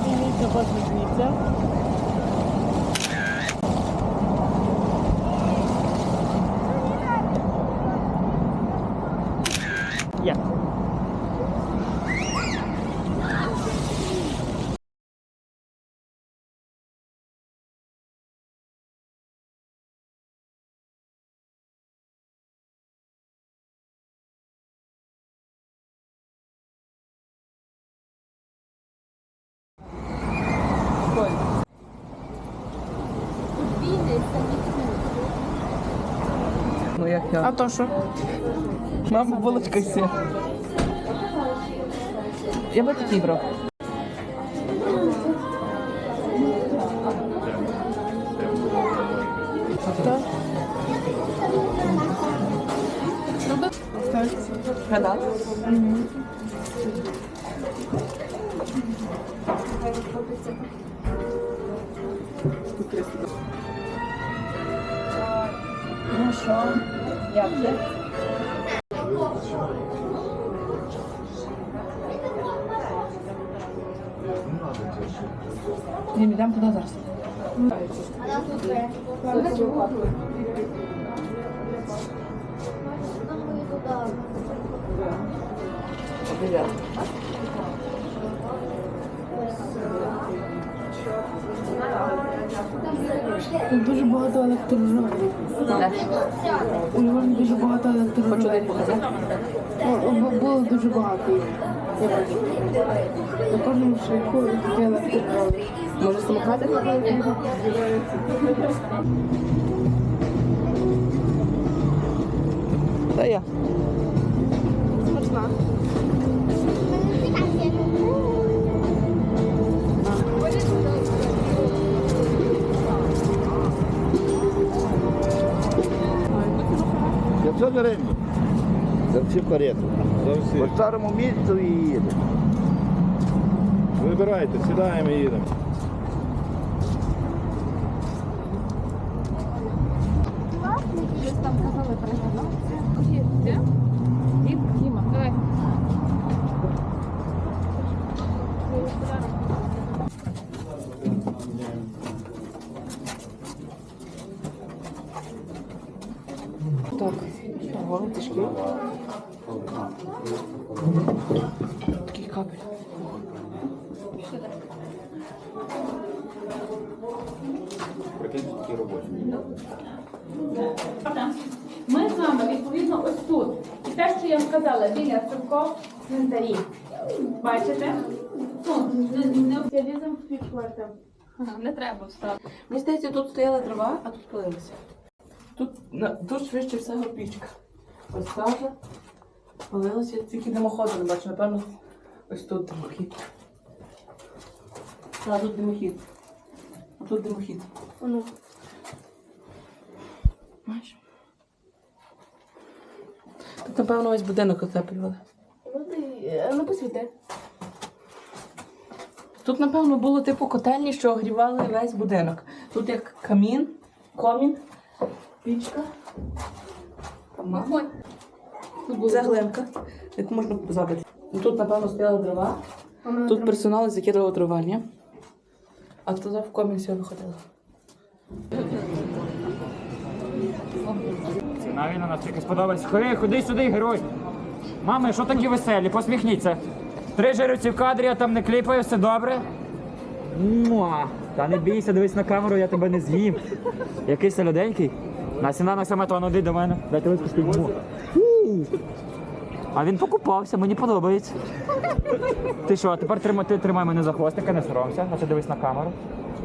Обійміться, посміхніться. Є. Як А то що? Мама, булочка сі. Я би такий брав. Так. Гадав? Ну що, як це? Ні, ми йдемо туди зараз. Привіт. Тут дуже багато електрожок. У Львові дуже багато електрожок. Ну, бу- Було дуже багато їх. Я бачу. На кожному шляху таке електрожок. Може самокати? Та я. Я все гривень. За всю карету. За всі. По старому місцю і їдемо. Вибирайте, сідаємо і їдемо. Такий капель. Прикиньте такі робочі. Ми з вами відповідно ось тут. І те, що я вам сказала, біля церков цвинтарі. Бачите? Ну, не, не в підквартал. Не треба встати. Мені здається, тут стояла трава, а тут палилася. Тут, на, тут швидше всього пічка. Ось сажа, палилася, тільки димоходу не бачу, напевно, ось тут димохід. А тут димохід. А тут димохід. Ну, Бачиш? Тут, напевно, ось будинок отеплювали. ну, ти- ну посвіти. Тут, напевно, було типу котельні, що огрівали весь будинок. Тут як камін, комін, пічка. Там мама. Цеглинка, як можна забити. Тут, напевно, стояла дрова. Тут персонал закидував дрова, ні? А туди в комін все виходило. Це навіть настільки сподобається. Ходи, ходи сюди, герой. Мами, що такі веселі? Посміхніться. Три жирівці в кадрі, я там не кліпаю, все добре. Муа. Та не бійся, дивись на камеру, я тебе не з'їм. Який солоденький. На сіна на саме то іди до мене. Дайте вискочки. А він покупався, мені подобається. Ти що, а тепер тримай, ти тримай мене за хвостика, не соромся, а ти дивись на камеру.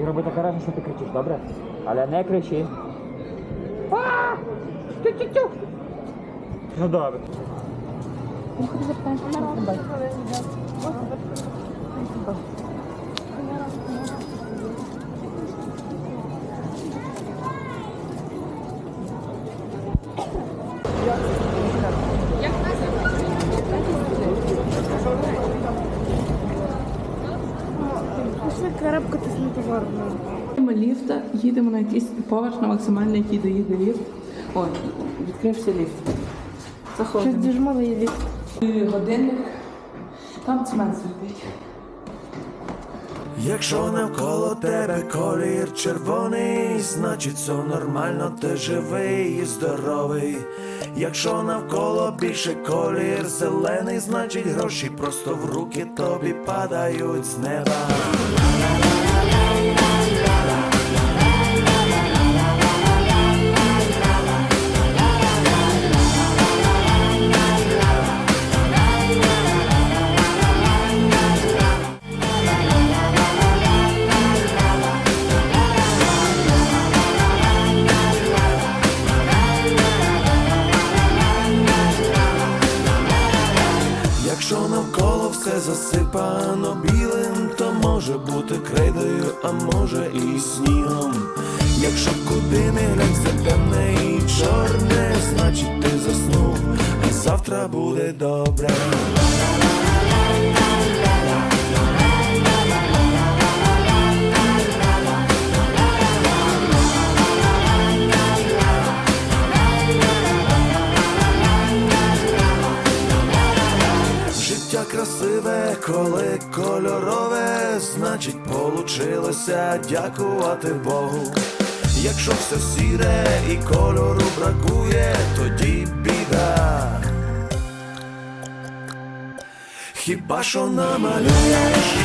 І роби таке разом, що ти кричиш, добре? Але не кричи. Тю-тю-тю. Ну добре. Пішли карабкатись на товарну. Ми ліфта, їдемо на якийсь поверх на максимальний, який доїде ліфт. Ой, відкрився ліфт. Щось Заходимо. дуже мало є. І Годинник. Там цемент світить. Якщо навколо тебе колір червоний, значить все нормально, ти живий і здоровий. Якщо навколо більше колір зелений, значить гроші просто в руки тобі падають з неба. Все засипано білим, то може бути крейдою, а може і снігом. Якщо куди не глянь, все темне і чорне, значить ти заснув, а завтра буде добре. Получилося дякувати Богу. Якщо все сіре і кольору бракує, тоді біда. Хіба що намалюєш